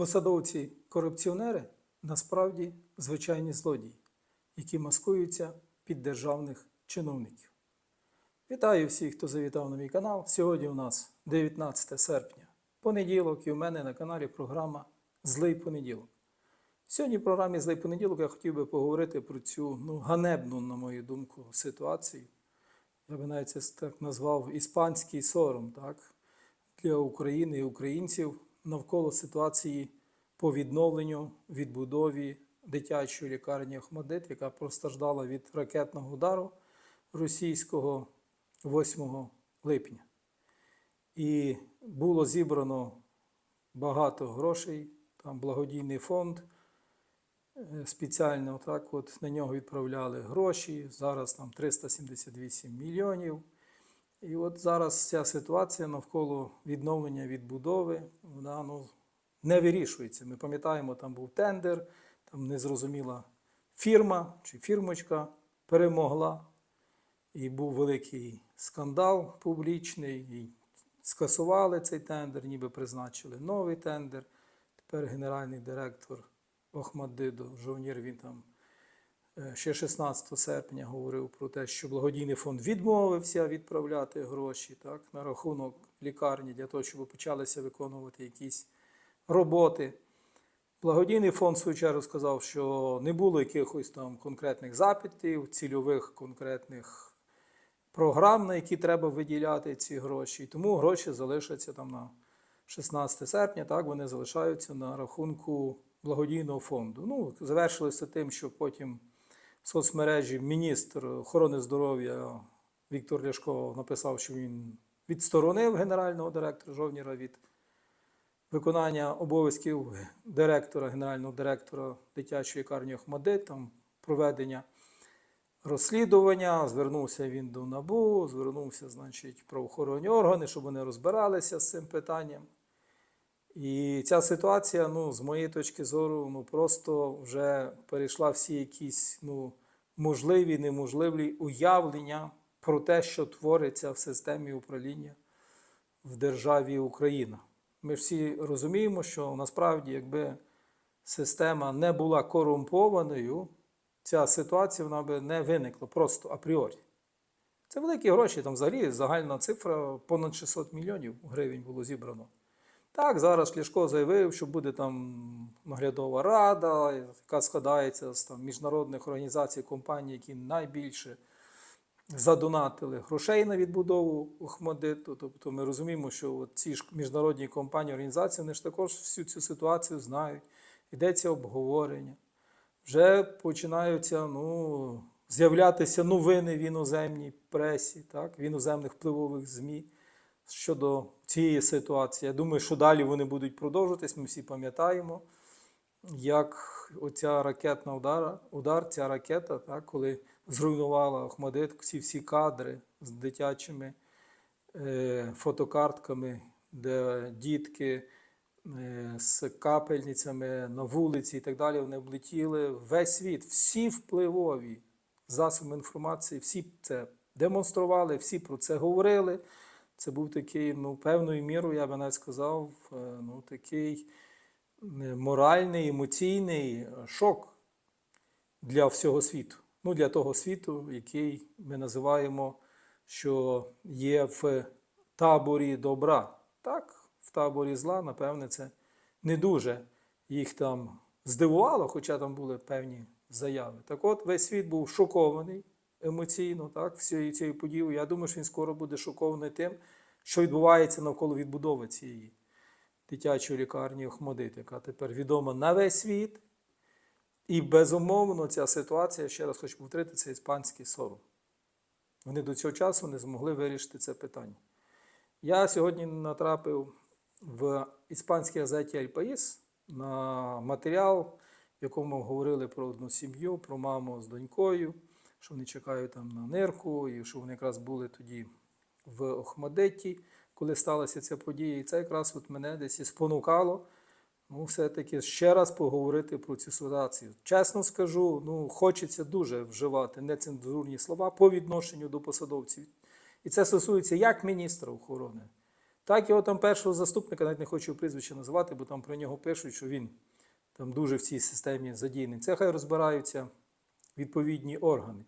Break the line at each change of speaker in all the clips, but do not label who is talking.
Посадовці корупціонери насправді звичайні злодії, які маскуються під державних чиновників. Вітаю всіх, хто завітав на мій канал. Сьогодні у нас 19 серпня, понеділок, і у мене на каналі програма Злий понеділок. Сьогодні в програмі Злий понеділок я хотів би поговорити про цю ну, ганебну, на мою думку, ситуацію. Я би навіть це так назвав іспанський сором так, для України і українців навколо ситуації по відновленню, відбудові дитячої лікарні Охмадит, яка постраждала від ракетного удару російського 8 липня. І було зібрано багато грошей, там благодійний фонд е, спеціально так от на нього відправляли гроші. Зараз там 378 мільйонів. І от зараз ця ситуація навколо відновлення відбудови, вона ну, не вирішується. Ми пам'ятаємо, там був тендер, там незрозуміла фірма чи фірмочка перемогла. І був великий скандал публічний, і скасували цей тендер, ніби призначили новий тендер. Тепер генеральний директор Охмаддиду, жовнір, він там ще 16 серпня говорив про те, що благодійний фонд відмовився відправляти гроші так, на рахунок лікарні для того, щоб почалися виконувати якісь роботи. Благодійний фонд в свою чергу сказав, що не було якихось там конкретних запитів, цільових конкретних програм, на які треба виділяти ці гроші. Тому гроші залишаться там на 16 серпня, так вони залишаються на рахунку благодійного фонду. Ну, завершилося тим, що потім соцмережі міністр охорони здоров'я Віктор Ляшко написав, що він відсторонив генерального директора Жовніра від виконання обов'язків директора, генерального директора дитячої лікарні Охмадит, там проведення розслідування. Звернувся він до НАБУ, звернувся, значить, правоохоронні органи, щоб вони розбиралися з цим питанням. І ця ситуація, ну, з моєї точки зору, ну просто вже перейшла всі якісь ну, можливі, неможливі уявлення про те, що твориться в системі управління в державі Україна. Ми всі розуміємо, що насправді, якби система не була корумпованою, ця ситуація вона би не виникла просто апріорі. Це великі гроші, там взагалі загальна цифра понад 600 мільйонів гривень було зібрано. Так, зараз Ляшко заявив, що буде там наглядова рада, яка складається з там, міжнародних організацій, компаній, які найбільше задонатили грошей на відбудову Охмадиту. Тобто ми розуміємо, що от ці ж міжнародні компанії, організації, вони ж також всю цю ситуацію знають. Йдеться обговорення. Вже починаються ну, з'являтися новини в іноземній пресі, так, в іноземних впливових ЗМІ щодо цієї ситуації. Я думаю, що далі вони будуть продовжуватись. Ми всі пам'ятаємо, як оця ракетна удар, удар ця ракета, так, коли зруйнувала Охмадит, всі всі кадри з дитячими е, фотокартками, де дітки е, з капельницями на вулиці і так далі, вони облетіли весь світ, всі впливові засоби інформації, всі це демонстрували, всі про це говорили. Це був такий, ну, певною мірою, я би навіть сказав, е, ну, такий е, моральний, емоційний шок для всього світу. Ну, для того світу, який ми називаємо, що є в таборі добра. Так, в таборі зла, напевне, це не дуже їх там здивувало, хоча там були певні заяви. Так от, весь світ був шокований емоційно, так, всією цією подією. Я думаю, що він скоро буде шокований тим, що відбувається навколо відбудови цієї дитячої лікарні Охмадит, яка тепер відома на весь світ. І безумовно, ця ситуація, ще раз хочу повторити, це іспанський сором. Вони до цього часу не змогли вирішити це питання. Я сьогодні натрапив в іспанській газеті Ель Паїс на матеріал, в якому говорили про одну сім'ю, про маму з донькою, що вони чекають там на нирку, і що вони якраз були тоді в Охмадиті, коли сталася ця подія. І це якраз от мене десь і спонукало ну, все-таки ще раз поговорити про цю ситуацію. Чесно скажу, ну, хочеться дуже вживати нецензурні слова по відношенню до посадовців. І це стосується як міністра охорони, Так його там першого заступника, навіть не хочу прізвище називати, бо там про нього пишуть, що він там дуже в цій системі задіяний. Це хай розбираються відповідні органи.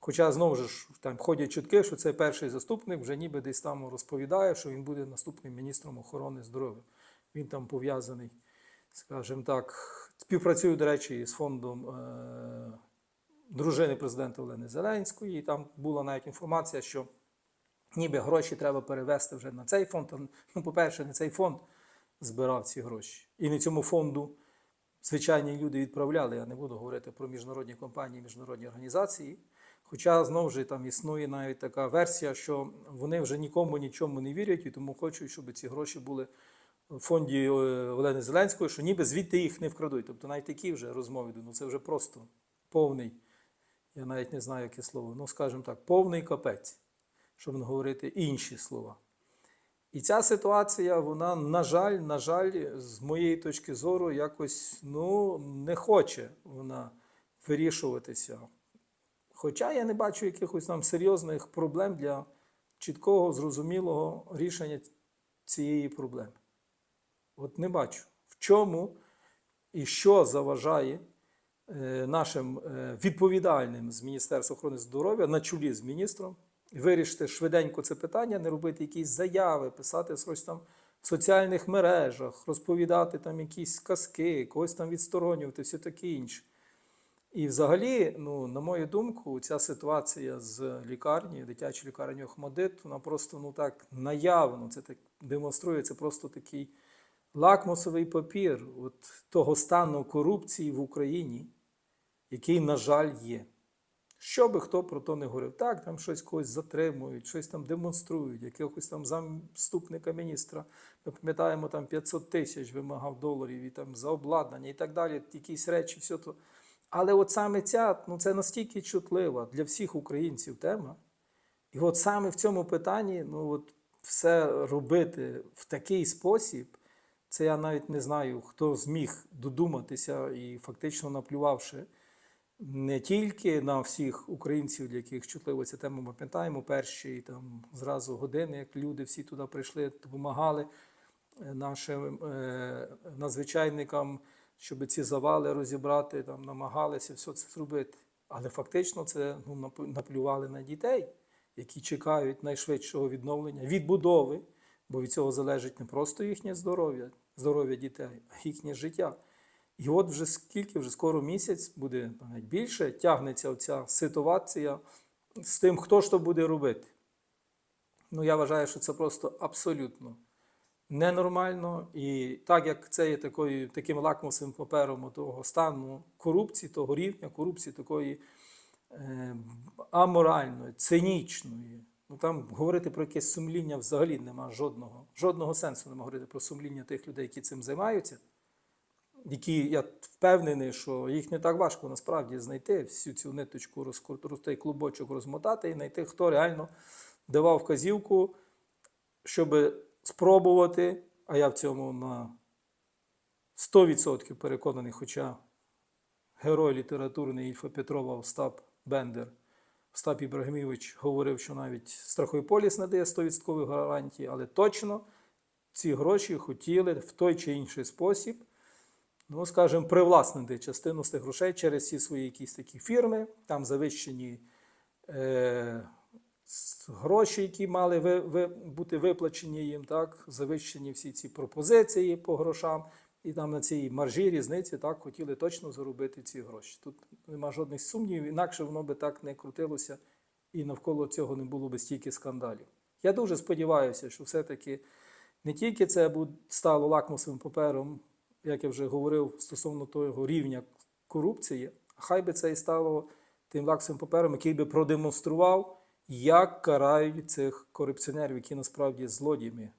Хоча знову ж там ходять чутки, що цей перший заступник вже ніби десь там розповідає, що він буде наступним міністром охорони здоров'я. Він там пов'язаний, скажімо так, співпрацює, до речі, з фондом е- дружини президента Олени Зеленської. І там була навіть інформація, що ніби гроші треба перевести вже на цей фонд. Ну, по-перше, не цей фонд збирав ці гроші. І не цьому фонду звичайні люди відправляли. Я не буду говорити про міжнародні компанії, міжнародні організації. Хоча знову ж там існує навіть така версія, що вони вже нікому нічому не вірять і тому хочуть, щоб ці гроші були в фонді е, Олени Зеленської, що ніби звідти їх не вкрадуть. Тобто навіть такі вже розмови йдуть. Ну це вже просто повний, я навіть не знаю, яке слово, ну скажімо так, повний капець, щоб не говорити інші слова. І ця ситуація, вона, на жаль, на жаль, з моєї точки зору, якось ну, не хоче вона вирішуватися. Хоча я не бачу якихось там серйозних проблем для чіткого, зрозумілого рішення цієї проблеми. От не бачу, в чому і що заважає е, нашим е, відповідальним з Міністерства охорони здоров'я на чолі з міністром вирішити швиденько це питання, не робити якісь заяви, писати щось там в соціальних мережах, розповідати там якісь сказки, когось там відсторонювати, все таке інше. І взагалі, ну, на мою думку, ця ситуація з лікарні, дитячою лікарнею Охмадит, вона просто ну так наявно це так демонструє, просто такий лакмусовий папір от того стану корупції в Україні, який, на жаль, є. Що би хто про то не говорив, так, там щось когось затримують, щось там демонструють, якогось там заступника міністра. Ми пам'ятаємо, там 500 тисяч вимагав доларів і там за обладнання і так далі, якісь речі, все то. Але от саме ця, ну це настільки чутлива для всіх українців тема. І от саме в цьому питанні, ну от все робити в такий спосіб, це я навіть не знаю, хто зміг додуматися і фактично наплювавши не тільки на всіх українців, для яких чутлива ця тема, ми пам'ятаємо перші там зразу години, як люди всі туди прийшли, допомагали е, нашим е, надзвичайникам, щоб ці завали розібрати, там намагалися все це зробити. Але фактично це ну, нап- наплювали на дітей, які чекають найшвидшого відновлення, відбудови, бо від цього залежить не просто їхнє здоров'я, здоров'я дітей, а їхнє життя. І от вже скільки, вже скоро місяць, буде навіть більше, тягнеться оця ситуація з тим, хто ж то буде робити. Ну, я вважаю, що це просто абсолютно ненормально. І так як це є такою, таким лакмусовим папером того стану корупції, того рівня корупції, такої е, аморальної, цинічної. Ну там говорити про якесь сумління взагалі нема жодного, жодного сенсу не говорити про сумління тих людей, які цим займаються які я впевнений, що їх не так важко насправді знайти, всю цю ниточку розкрутий клубочок розмотати і знайти, хто реально давав вказівку, щоб спробувати, а я в цьому на 100% переконаний, хоча герой літературний Ільфа Петрова Остап Бендер, Остап Ібрагімович говорив, що навіть страховий поліс не дає 100% гарантії, але точно ці гроші хотіли в той чи інший спосіб ну, скажімо, привласнити частину з тих грошей через ці свої якісь такі фірми, там завищені е, гроші, які мали ви, ви, бути виплачені їм, так, завищені всі ці пропозиції по грошам, і там на цій маржі різниці так, хотіли точно заробити ці гроші. Тут нема жодних сумнівів, інакше воно би так не крутилося, і навколо цього не було би стільки скандалів. Я дуже сподіваюся, що все-таки не тільки це стало лакмусовим папером як я вже говорив, стосовно того рівня корупції, хай би це і стало тим лаксовим папером, який би продемонстрував, як карають цих корупціонерів, які насправді злодіями.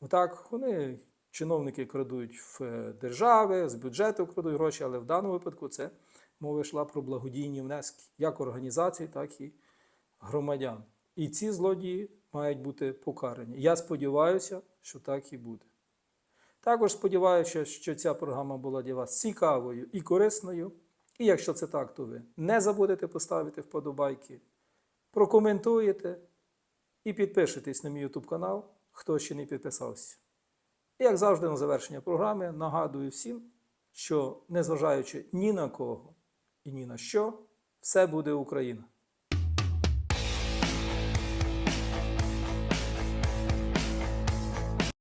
Отак вони, чиновники, крадуть в е, держави, з бюджету крадуть гроші, але в даному випадку це мова йшла про благодійні внески, як організацій, так і громадян. І ці злодії мають бути покарані. Я сподіваюся, що так і буде. Також сподіваюся, що ця програма була для вас цікавою і корисною. І якщо це так, то ви не забудете поставити вподобайки, прокоментуєте і підпишитесь на мій YouTube канал. хто ще не підписався. І як завжди, на завершення програми нагадую всім, що незважаючи ні на кого і ні на що, все буде Україна.